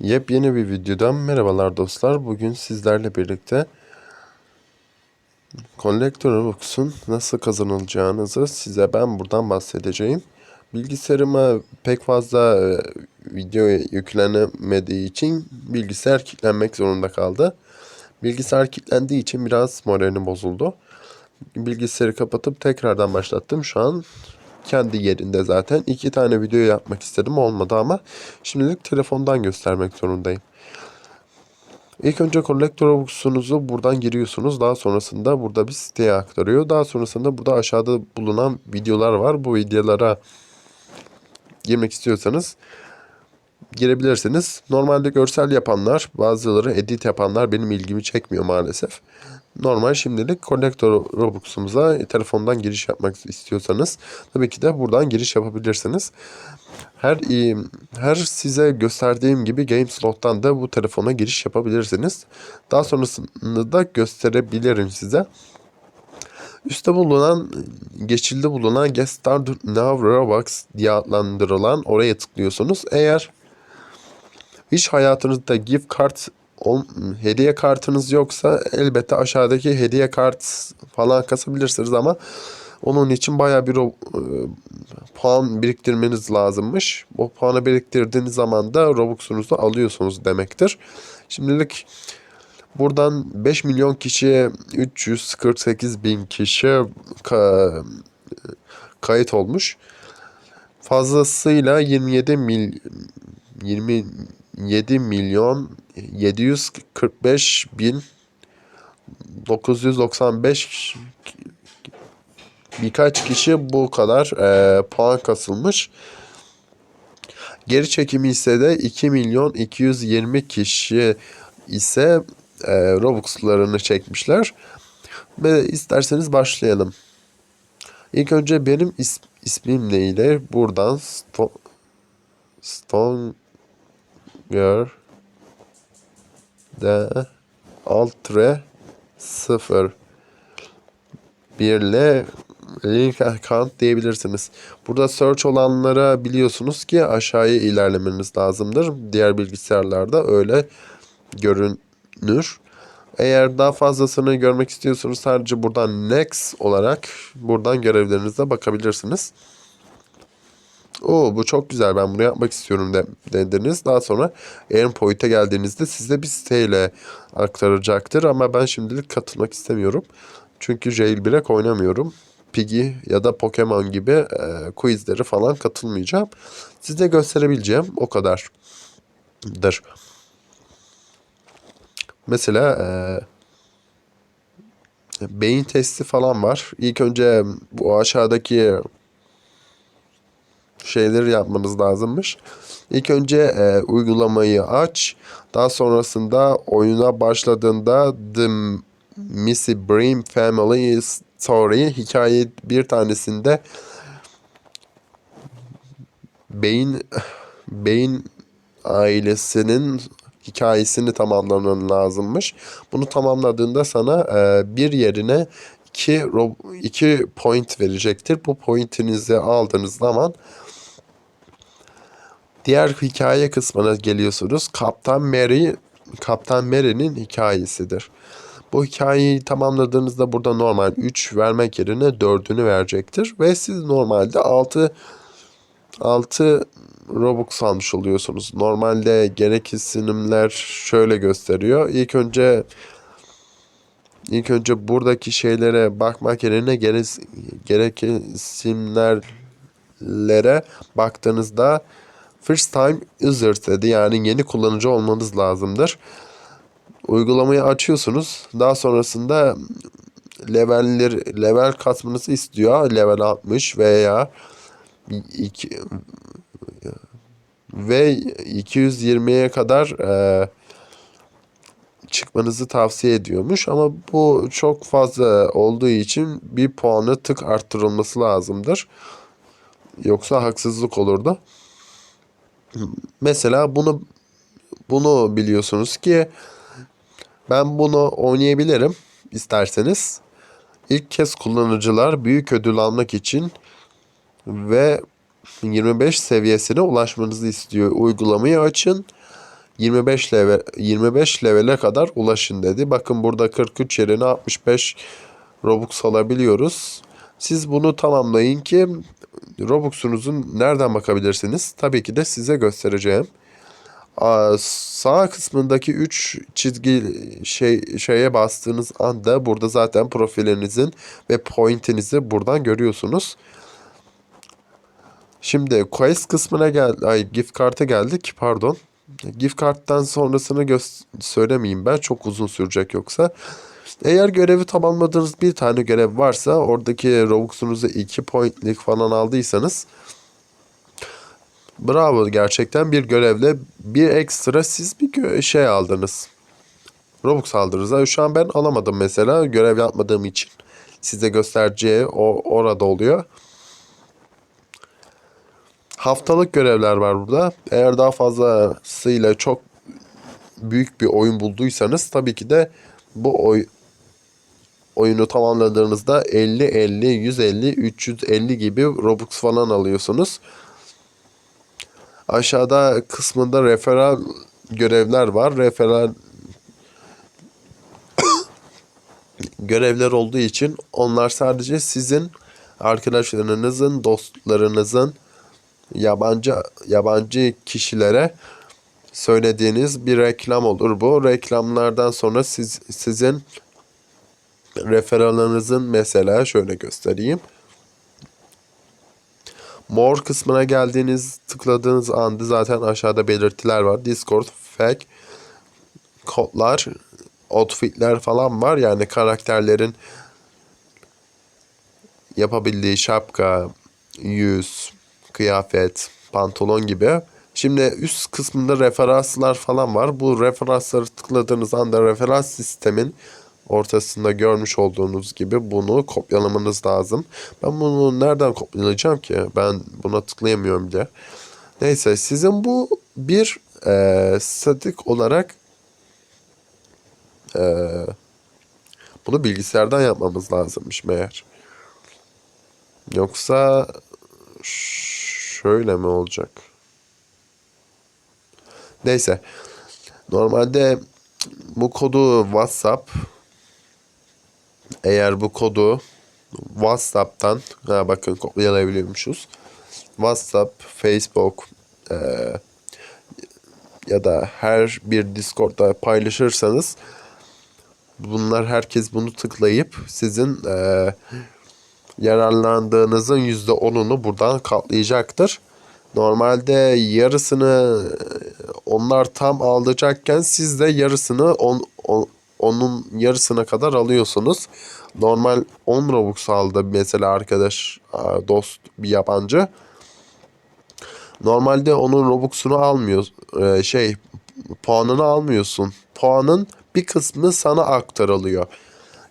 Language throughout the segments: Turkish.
Yepyeni bir videodan merhabalar dostlar. Bugün sizlerle birlikte Collector Robux'un nasıl kazanılacağınızı size ben buradan bahsedeceğim. Bilgisayarıma pek fazla e, video yüklenemediği için bilgisayar kilitlenmek zorunda kaldı. Bilgisayar kilitlendiği için biraz moralim bozuldu. Bilgisayarı kapatıp tekrardan başlattım. Şu an kendi yerinde zaten. iki tane video yapmak istedim olmadı ama şimdilik telefondan göstermek zorundayım. İlk önce Collector Robux'unuzu buradan giriyorsunuz. Daha sonrasında burada bir siteye aktarıyor. Daha sonrasında burada aşağıda bulunan videolar var. Bu videolara girmek istiyorsanız girebilirsiniz. Normalde görsel yapanlar, bazıları edit yapanlar benim ilgimi çekmiyor maalesef. Normal şimdilik Collector Robux'umuza telefondan giriş yapmak istiyorsanız tabii ki de buradan giriş yapabilirsiniz. Her her size gösterdiğim gibi GameSlot'tan da bu telefona giriş yapabilirsiniz. Daha sonrasında da gösterebilirim size. Üstte bulunan, geçilde bulunan Get Started Now Robux diye adlandırılan oraya tıklıyorsunuz. Eğer hiç hayatınızda gift card hediye kartınız yoksa elbette aşağıdaki hediye kart falan kasabilirsiniz ama onun için baya bir e, puan biriktirmeniz lazımmış. O puanı biriktirdiğiniz zaman da Robux'unuzu alıyorsunuz demektir. Şimdilik buradan 5 milyon kişiye 348 bin kişi ka, kayıt olmuş. Fazlasıyla 27 mil 27 milyon 745 bin 995 birkaç kişi bu kadar e, puan kasılmış. Geri çekimi ise de 2 milyon 220 kişi ise e, Robux'larını çekmişler. Ve isterseniz başlayalım. İlk önce benim is, ismim neyle? Buradan Sto Stonger de altre 0 1 ile link account diyebilirsiniz. Burada search olanlara biliyorsunuz ki aşağıya ilerlemeniz lazımdır. Diğer bilgisayarlarda öyle görünür. Eğer daha fazlasını görmek istiyorsanız sadece buradan next olarak buradan görevlerinize bakabilirsiniz. O bu çok güzel ben bunu yapmak istiyorum de, dediniz. Daha sonra Endpoint'e geldiğinizde size bir siteyle aktaracaktır. Ama ben şimdilik katılmak istemiyorum. Çünkü Jailbreak oynamıyorum. Piggy ya da Pokemon gibi e, quizleri falan katılmayacağım. Size gösterebileceğim o kadardır. Mesela e, beyin testi falan var. İlk önce bu aşağıdaki şeyleri yapmanız lazımmış. İlk önce e, uygulamayı aç. Daha sonrasında oyuna başladığında The Missy Bream Family Story hikaye bir tanesinde beyin beyin ailesinin hikayesini tamamlaman lazımmış. Bunu tamamladığında sana e, bir yerine iki, iki point verecektir. Bu pointinizi aldığınız zaman diğer hikaye kısmına geliyorsunuz. Kaptan Mary, Kaptan Mary'nin hikayesidir. Bu hikayeyi tamamladığınızda burada normal 3 vermek yerine 4'ünü verecektir. Ve siz normalde 6 6 Robux almış oluyorsunuz. Normalde gereksinimler şöyle gösteriyor. İlk önce ilk önce buradaki şeylere bakmak yerine gereksinimlere baktığınızda first time user dedi. Yani yeni kullanıcı olmanız lazımdır. Uygulamayı açıyorsunuz. Daha sonrasında levelleri level kasmanızı istiyor. Level 60 veya 2 ve 220'ye kadar e, çıkmanızı tavsiye ediyormuş ama bu çok fazla olduğu için bir puanı tık arttırılması lazımdır. Yoksa haksızlık olurdu. Mesela bunu bunu biliyorsunuz ki ben bunu oynayabilirim isterseniz. İlk kez kullanıcılar büyük ödül almak için ve 25 seviyesine ulaşmanızı istiyor. Uygulamayı açın. 25 level 25 levele kadar ulaşın dedi. Bakın burada 43 yerine 65 Robux alabiliyoruz. Siz bunu tamamlayın ki Robux'unuzun nereden bakabilirsiniz? Tabii ki de size göstereceğim. Sağ kısmındaki 3 çizgi şey şeye bastığınız anda burada zaten profilinizin ve pointinizi buradan görüyorsunuz. Şimdi quest kısmına gel ay gift kart'a geldik pardon. Gift karttan sonrasını gö- söylemeyeyim ben çok uzun sürecek yoksa. Eğer görevi tamamladığınız bir tane görev varsa oradaki Robux'unuzu 2 pointlik falan aldıysanız bravo gerçekten bir görevle bir ekstra siz bir şey aldınız. Robux aldınız. Şu an ben alamadım mesela görev yapmadığım için. Size göstereceği o orada oluyor. Haftalık görevler var burada. Eğer daha fazlasıyla çok büyük bir oyun bulduysanız tabii ki de bu oy oyunu tamamladığınızda 50, 50, 150, 350 gibi Robux falan alıyorsunuz. Aşağıda kısmında referal görevler var. Referal görevler olduğu için onlar sadece sizin arkadaşlarınızın, dostlarınızın yabancı yabancı kişilere söylediğiniz bir reklam olur bu. Reklamlardan sonra siz sizin referanlarınızın mesela şöyle göstereyim. More kısmına geldiğiniz tıkladığınız anda zaten aşağıda belirtiler var. Discord, fake, kodlar, outfitler falan var. Yani karakterlerin yapabildiği şapka, yüz, kıyafet, pantolon gibi. Şimdi üst kısmında referanslar falan var. Bu referansları tıkladığınız anda referans sistemin ortasında görmüş olduğunuz gibi bunu kopyalamanız lazım. Ben bunu nereden kopyalayacağım ki? Ben buna tıklayamıyorum bile. Neyse sizin bu bir e, statik olarak e, bunu bilgisayardan yapmamız lazımmış meğer. Yoksa şöyle mi olacak? Neyse. Normalde bu kodu WhatsApp eğer bu kodu WhatsApp'tan ha bakın kopyalayabiliyormuşuz. WhatsApp, Facebook e, ya da her bir Discord'da paylaşırsanız bunlar herkes bunu tıklayıp sizin e, yararlandığınızın %10'unu buradan katlayacaktır. Normalde yarısını onlar tam alacakken siz de yarısını on, on- onun yarısına kadar alıyorsunuz. Normal 10 Robux aldı mesela arkadaş, dost bir yabancı. Normalde onun Robux'unu almıyor. Ee, şey puanını almıyorsun. Puanın bir kısmı sana aktarılıyor.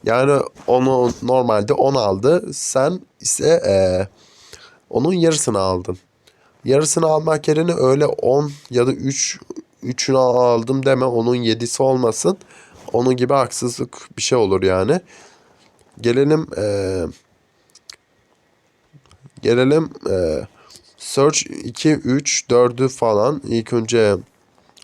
Yani onu normalde 10 aldı. Sen ise eee, onun yarısını aldın. Yarısını almak yerine öyle 10 ya da 3 3'ünü aldım deme. Onun 7'si olmasın. Onun gibi haksızlık bir şey olur yani. Gelelim eee, gelelim eee, Search 2, 3, 4'ü falan. İlk önce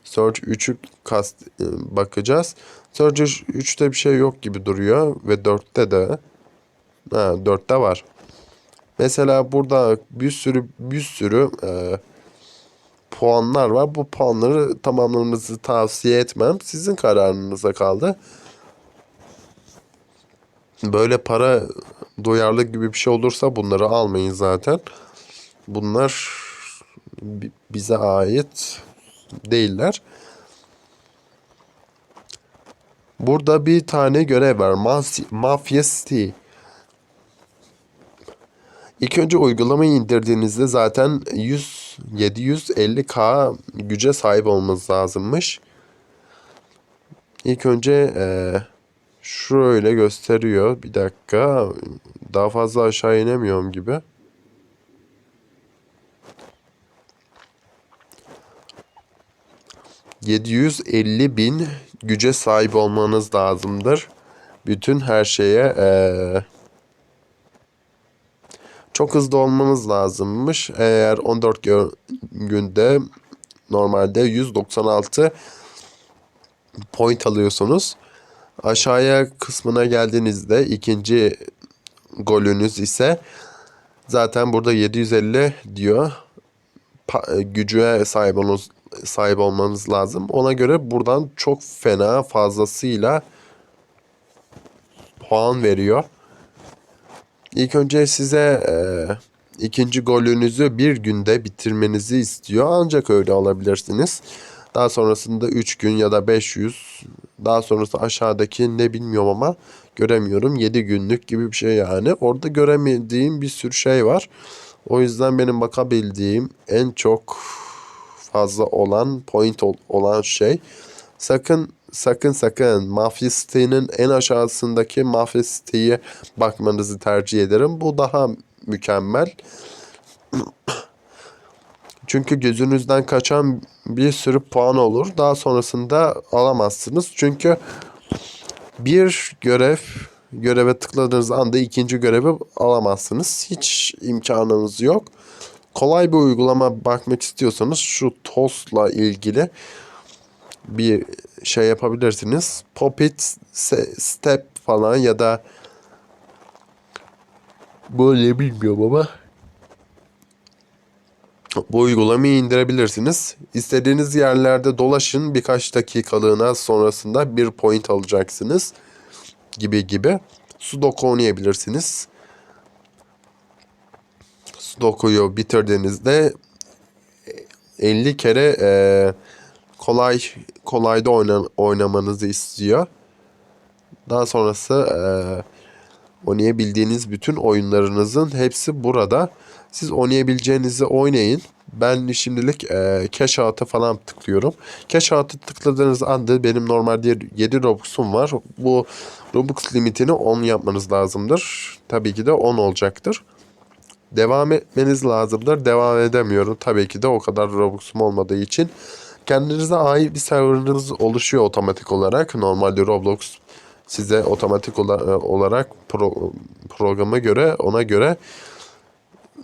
Search 3'ü kast e, bakacağız. Search 3'te bir şey yok gibi duruyor ve 4'te de ha 4'te var. Mesela burada bir sürü bir sürü e, puanlar var. Bu puanları tamamlamanızı tavsiye etmem. Sizin kararınıza kaldı. Böyle para duyarlı gibi bir şey olursa bunları almayın zaten. Bunlar bi- bize ait değiller. Burada bir tane görev var. Mafia City. İlk önce uygulamayı indirdiğinizde zaten 100 750k güce sahip olmanız lazımmış. İlk önce eee, şöyle gösteriyor. Bir dakika. Daha fazla aşağı inemiyorum gibi. ...750 bin güce sahip olmanız lazımdır. Bütün her şeye eee, çok hızlı olmanız lazımmış. Eğer 14 gö- günde normalde 196 point alıyorsunuz. Aşağıya kısmına geldiğinizde ikinci golünüz ise zaten burada 750 diyor. Pa- gücüye sahip olmanız, sahip olmanız lazım. Ona göre buradan çok fena fazlasıyla puan veriyor. İlk önce size e, ikinci golünüzü bir günde bitirmenizi istiyor. Ancak öyle alabilirsiniz. Daha sonrasında 3 gün ya da 500. Daha sonrası aşağıdaki ne bilmiyorum ama göremiyorum. 7 günlük gibi bir şey yani. Orada göremediğim bir sürü şey var. O yüzden benim bakabildiğim en çok fazla olan point ol- olan şey sakın sakın sakın mafya sitenin en aşağısındaki mafya siteye bakmanızı tercih ederim. Bu daha mükemmel. Çünkü gözünüzden kaçan bir sürü puan olur. Daha sonrasında alamazsınız. Çünkü bir görev göreve tıkladığınız anda ikinci görevi alamazsınız. Hiç imkanınız yok. Kolay bir uygulama bakmak istiyorsanız şu TOS'la ilgili bir şey yapabilirsiniz. Popit Step falan ya da böyle bilmiyorum ama bu uygulamayı indirebilirsiniz. İstediğiniz yerlerde dolaşın birkaç dakikalığına sonrasında bir point alacaksınız gibi gibi. Sudoku oynayabilirsiniz. Sudoku'yu bitirdiğinizde 50 kere e, kolay kolayda oyna, oynamanızı istiyor. Daha sonrası e, oynayabildiğiniz bütün oyunlarınızın hepsi burada. Siz oynayabileceğinizi oynayın. Ben şimdilik e, cash out'a falan tıklıyorum. Cash out'a tıkladığınız anda benim normalde 7 Robux'um var. Bu Robux limitini 10 yapmanız lazımdır. Tabii ki de 10 olacaktır. Devam etmeniz lazımdır. Devam edemiyorum. Tabii ki de o kadar Robux'um olmadığı için. Kendinize ait bir serverınız oluşuyor otomatik olarak. Normalde Roblox size otomatik ola- olarak pro- programa göre ona göre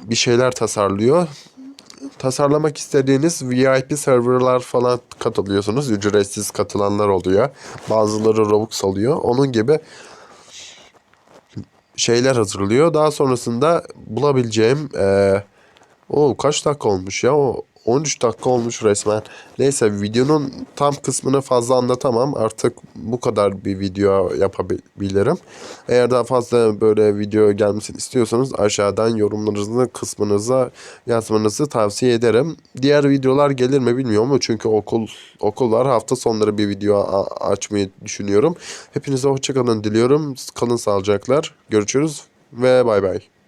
bir şeyler tasarlıyor. Tasarlamak istediğiniz VIP serverlar falan katılıyorsunuz. Ücretsiz katılanlar oluyor. Bazıları Robux alıyor. Onun gibi şeyler hazırlıyor. Daha sonrasında bulabileceğim eee o kaç dakika olmuş ya? O 13 dakika olmuş resmen. Neyse videonun tam kısmını fazla anlatamam. Artık bu kadar bir video yapabilirim. Eğer daha fazla böyle video gelmesini istiyorsanız aşağıdan yorumlarınızı kısmınıza yazmanızı tavsiye ederim. Diğer videolar gelir mi bilmiyorum çünkü okul okul var. Hafta sonları bir video açmayı düşünüyorum. Hepinize hoşçakalın diliyorum. Kalın sağlıcaklar. Görüşürüz ve bay bay.